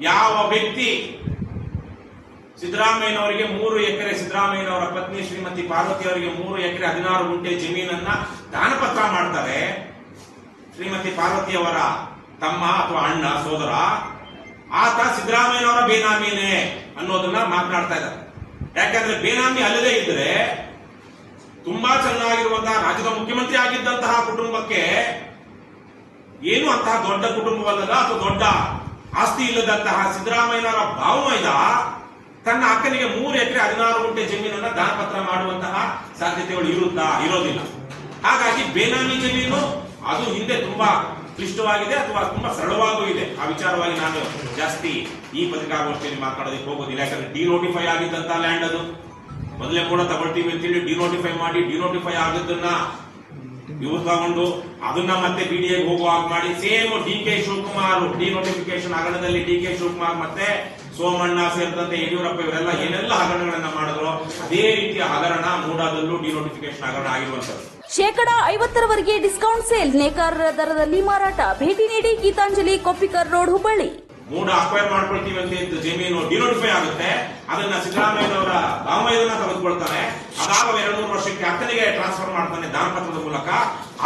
ಯಾವ ವ್ಯಕ್ತಿ ಸಿದ್ದರಾಮಯ್ಯನವರಿಗೆ ಮೂರು ಎಕರೆ, ಸಿದ್ದರಾಮಯ್ಯನವರ ಪತ್ನಿ ಶ್ರೀಮತಿ ಪಾರ್ವತಿ ಅವರಿಗೆ ಮೂರು ಎಕರೆ, ಹದಿನಾರು ಗುಂಟೆ ಜಮೀನನ್ನ ದಾನಪತ್ರ ಮಾಡ್ತಾರೆ. ಶ್ರೀಮತಿ ಪಾರ್ವತಿ ಅವರ ತಮ್ಮ ಅಥವಾ ಅಣ್ಣ, ಸೋದರ, ಆತ ಸಿದ್ದರಾಮಯ್ಯನವರ ಬೇನಾಮಿನೇ ಅನ್ನೋದನ್ನ ಮಾತನಾಡ್ತಾ ಇದ್ದಾರೆ. ಯಾಕಂದ್ರೆ ಬೇನಾಮಿ ಅಲ್ಲದೆ ಇದ್ರೆ ತುಂಬಾ ಚೆನ್ನಾಗಿರುವಂತಹ ರಾಜ್ಯದ ಮುಖ್ಯಮಂತ್ರಿ ಆಗಿದ್ದಂತಹ ಕುಟುಂಬಕ್ಕೆ ಏನು ಅಂತಹ ದೊಡ್ಡ ಕುಟುಂಬವಲ್ಲದ ಅಥವಾ ದೊಡ್ಡ ಆಸ್ತಿ ಇಲ್ಲದಂತಹ ಸಿದ್ದರಾಮಯ್ಯನವರ ಭಾವಮೈದ ತನ್ನ ಅಕ್ಕನಿಗೆ ಮೂರು ಎಕರೆ ಹದಿನಾರು ಗುಂಟೆ ಜಮೀನನ್ನ ದಾನಪತ್ರ ಮಾಡುವಂತಹ ಸಾಧ್ಯತೆಗಳು ಇರುತ್ತಾ, ಇರೋದಿಲ್ಲ. ಹಾಗಾಗಿ ಬೇನಾಮಿ ಜಮೀನು ಅದು ಹಿಂದೆ ತುಂಬಾ ಕ್ಲಿಷ್ಟವಾಗಿದೆ ಅಥವಾ ತುಂಬಾ ಸರಳವಾಗೂ ಇದೆ. ಆ ವಿಚಾರವಾಗಿ ನಾನು ಜಾಸ್ತಿ ಈ ಪತ್ರಿಕಾಗೋಷ್ಠಿಯಲ್ಲಿ ಮಾತಾಡೋದಕ್ಕೆ ಹೋಗೋದಿಲ್ಲ. ಯಾಕಂದ್ರೆ ಡಿನೋಟಿಫೈ ಆಗಿದ್ದಂತ ಲ್ಯಾಂಡ್ ಅದು. ಮೊದಲೇ ಕೂಡ ತಗೊಳ್ತೀವಿ ಅಂತೇಳಿ ಡಿನೋಟಿಫೈ ಮಾಡಿ, ಡಿನೋಟಿಫೈ ಆಗಿದ್ದನ್ನ ಇವ್ರು ತಗೊಂಡು ಅದನ್ನ ಮತ್ತೆ ಬಿಡಿಎ ಹೋಗುವಾಗ ಮಾಡಿ. Same D K Shivakumar denotification ಹಗರಣದಲ್ಲಿ ಡಿ ಕೆ ಶಿವಕುಮಾರ್ ಮತ್ತೆ ಸೋಮಣ್ಣ ಸೇರಿದಂತೆ ಯಡಿಯೂರಪ್ಪ ಇವರೆಲ್ಲ ಏನೆಲ್ಲ ಹಗರಣಗಳನ್ನ ಮಾಡಿದ್ರು, ಅದೇ ರೀತಿಯ ಹಗರಣ ಮೂಡಾದಲ್ಲೂ ಡಿನೋಟಿಫಿಕೇಶನ್ ಹಗರಣ ಆಗಿರುವಂತದ್ದು ಶೇಕಡ ಐವತ್ತರವರೆಗೆ ಡಿಸ್ಕೌಂಟ್ ಸೇಲ್ ನೇಕಾರರ ದರದಲ್ಲಿ ಮಾರಾಟ. ಭೇಟಿ ನೀಡಿ Geetanjali Koppikar road Hubballi. MUDA acquire ಮಾಡ್ಕೊಳ್ತೀವಿ ಅಂತ ಜಮೀನು ಡಿನೋಟಿಫೈ ಆಗುತ್ತೆ. ಅದನ್ನ ಸಿದ್ದರಾಮಯ್ಯನವರ ಭಾವಯ್ಯನ ತೆಗೆದುಕೊಳ್ತಾನೆ ಅದಾದ ಎರಡು ಮೂರು ವರ್ಷಕ್ಕೆ ಅಕ್ಕನಿಗೆ ಟ್ರಾನ್ಸ್ಫರ್ ಮಾಡ್ತಾನೆ ದಾನಪತ್ರದ ಮೂಲಕ.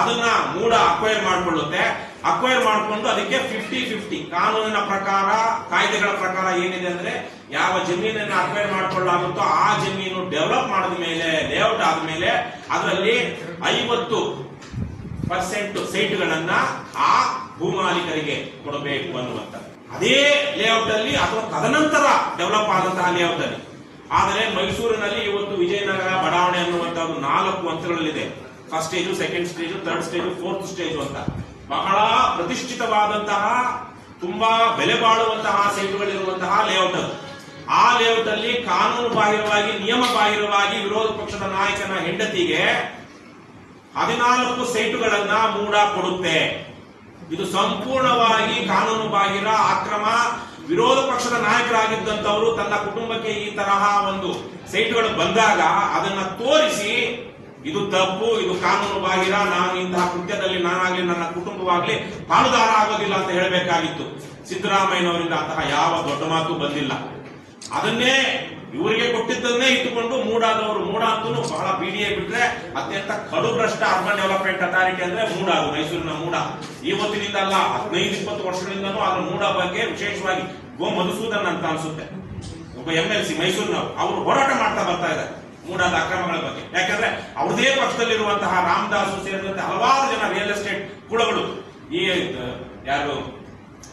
ಅದನ್ನ ಮೂಡ ಅಕ್ವೈರ್ ಮಾಡ್ಕೊಳ್ಳುತ್ತೆ. ಅಕ್ವೈರ್ ಮಾಡಿಕೊಂಡು ಅದಕ್ಕೆ ಫಿಫ್ಟಿ ಫಿಫ್ಟಿ ಕಾನೂನಿನ ಪ್ರಕಾರ, ಕಾಯ್ದೆಗಳ ಪ್ರಕಾರ ಏನಿದೆ ಅಂದ್ರೆ ಯಾವ ಜಮೀನನ್ನ ಅಕ್ವೈರ್ ಮಾಡ್ಕೊಳ್ಳಾಗುತ್ತೋ ಆ ಜಮೀನು ಡೆವಲಪ್ ಮಾಡಿದ ಮೇಲೆ ಲೇಔಟ್ ಆದ್ಮೇಲೆ ಅದರಲ್ಲಿ ಐವತ್ತು ಪರ್ಸೆಂಟ್ ಸೈಟ್ಗಳನ್ನ ಆ ಭೂಮಾಲೀಕರಿಗೆ ಕೊಡಬೇಕು ಅನ್ನುವಂತ. ಅದೇ ಲೇಔಟ್ ಅಲ್ಲಿ ಅಥವಾ ತದನಂತರ ಡೆವಲಪ್ ಆದಂತಹ ಲೇಔಟ್ ಅಲ್ಲಿ. ಆದರೆ ಮೈಸೂರಿನಲ್ಲಿ ಇವತ್ತು ವಿಜಯನಗರ, ಬಡಾವಣೆ ಅನ್ನುವಂತಹ ನಾಲ್ಕು ಹಂತಗಳಲ್ಲಿದೆ. First stage second stage third stage fourth stage ಅಂತ. ಬಹಳ ಪ್ರತಿಷ್ಠಿತವಾದಂತಹ, ತುಂಬಾ ಬೆಲೆ ಬಾಳುವಂತಹ ಸೈಟ್ಗಳಿರುವಂತಹ ಲೇಔಟ್ ಅದು. ಆ ಲೇಔಟ್ ಅಲ್ಲಿ ಕಾನೂನು ಬಾಹಿರವಾಗಿ ನಿಯಮ ಬಾಹಿರವಾಗಿ ವಿರೋಧ ಪಕ್ಷದ ನಾಯಕನ ಹೆಂಡತಿಗೆ ಹದಿನಾಲ್ಕು ಸೈಟುಗಳನ್ನ ಮೂಡ ಕೊಡುತ್ತೆ. ಇದು ಸಂಪೂರ್ಣವಾಗಿ ಕಾನೂನು ಬಾಹಿರ ಅಕ್ರಮ ವಿರೋಧ ಪಕ್ಷದ ನಾಯಕರಾಗಿದ್ದಂಥವರು ತನ್ನ ಕುಟುಂಬಕ್ಕೆ ಈ ತರಹ ಒಂದು ಸೈಟ್ಗಳು ಬಂದಾಗ ಅದನ್ನ ತೋರಿಸಿ, ಇದು ತಪ್ಪು, ಇದು ಕಾನೂನು ಬಾಹಿರ, ನಾನು ಇಂತಹ ಕೃತ್ಯದಲ್ಲಿ ನಾನಾಗ್ಲಿ ನನ್ನ ಕುಟುಂಬವಾಗ್ಲಿ ಪಾಲುದಾರ ಆಗೋದಿಲ್ಲ ಅಂತ ಹೇಳಬೇಕಾಗಿತ್ತು. ಸಿದ್ದರಾಮಯ್ಯನವರಿಂದ ಅಂತಹ ಯಾವ ದೊಡ್ಡ ಮಾತು ಬಂದಿಲ್ಲ. ಅದನ್ನೇ ಇವರಿಗೆ ಕೊಟ್ಟಿದ್ದನ್ನೇ ಇಟ್ಟುಕೊಂಡು ಮೂಡಾದವರು ಮೂಡ ಅಂತೂ ಬಹಳ ಬಿಡಿಎ ಬಿಟ್ರೆ ಅತ್ಯಂತ ಕಡು ಭ್ರಷ್ಟ ಅರ್ಬನ್ ಡೆವಲಪ್ಮೆಂಟ್ ಅಥಾರಿಟಿ ಅಂದ್ರೆ ಮೂಡ ಮೈಸೂರಿನ ಮೂಡ. ಇವತ್ತಿನಿಂದ ಅಲ್ಲ ಹದಿನೈದು, ಇಪ್ಪತ್ತು ವರ್ಷಗಳಿಂದನೂ ಅದರ ಮೂಡ ಬಗ್ಗೆ ವಿಶೇಷವಾಗಿ ಗೋ ಮಧುಸೂದನ್ ಅಂತ ಅನ್ಸುತ್ತೆ. ಒಬ್ಬ ಎಂ ಎಲ್ ಸಿ ಮೈಸೂರಿನವರು, ಅವರು ಹೋರಾಟ ಮಾಡ್ತಾ ಬರ್ತಾ ಇದ್ದಾರೆ ಮೂಡಾದ ಅಕ್ರಮಗಳ ಬಗ್ಗೆ. ಯಾಕಂದ್ರೆ ಅವ್ರದೇ ಪಕ್ಷದಲ್ಲಿರುವಂತಹ ರಾಮದಾಸ್ ಸೇರಿದಂತೆ ಹಲವಾರು ಜನ ರಿಯಲ್ ಎಸ್ಟೇಟ್ ಕುಳಗಳು ಈ ಯಾರು,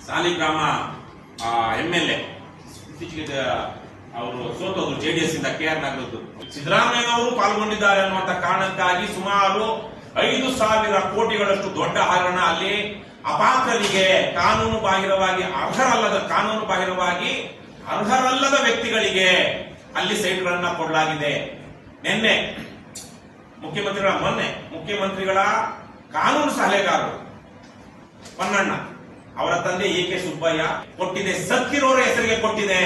ಸಾಲಿಗ್ರಾಮ ಎಂ ಎಲ್ ಎ ಇತ್ತೀಚೆಗೆ ಅವರು ಸೋತವರು ಜೆಡಿಎಸ್ ಇಂದ ಕೆ ಆರ್ ನಗರದ್ದು ಸಿದ್ದರಾಮಯ್ಯನವರು ಪಾಲ್ಗೊಂಡಿದ್ದಾರೆ ಅನ್ನುವಂತ ಕಾರಣಕ್ಕಾಗಿ ಸುಮಾರು ಐದು ಸಾವಿರ ಕೋಟಿಗಳಷ್ಟು ದೊಡ್ಡ ಹಗರಣ ಅಲ್ಲಿ ಅಪಾತ್ರರಿಗೆ ಕಾನೂನು ಬಾಹಿರವಾಗಿ, ಅರ್ಹರಲ್ಲದ ಕಾನೂನು ಬಾಹಿರವಾಗಿ, ಅರ್ಹರಲ್ಲದ ವ್ಯಕ್ತಿಗಳಿಗೆ ಅಲ್ಲಿ ಸೈಟ್ಗಳನ್ನ ಕೊಡಲಾಗಿದೆ. ನಿನ್ನೆ ಮುಖ್ಯಮಂತ್ರಿಗಳ, ಮೊನ್ನೆ ಮುಖ್ಯಮಂತ್ರಿಗಳ ಕಾನೂನು ಸಲಹೆಗಾರರು ಪನ್ನಣ್ಣ, ಅವರ ತಂದೆ ಎ ಕೆ ಸುಬ್ಬಯ್ಯ ಕೊಟ್ಟಿದೆ ಸತ್ತಿರೋರ ಹೆಸರಿಗೆ ಕೊಟ್ಟಿದೆ.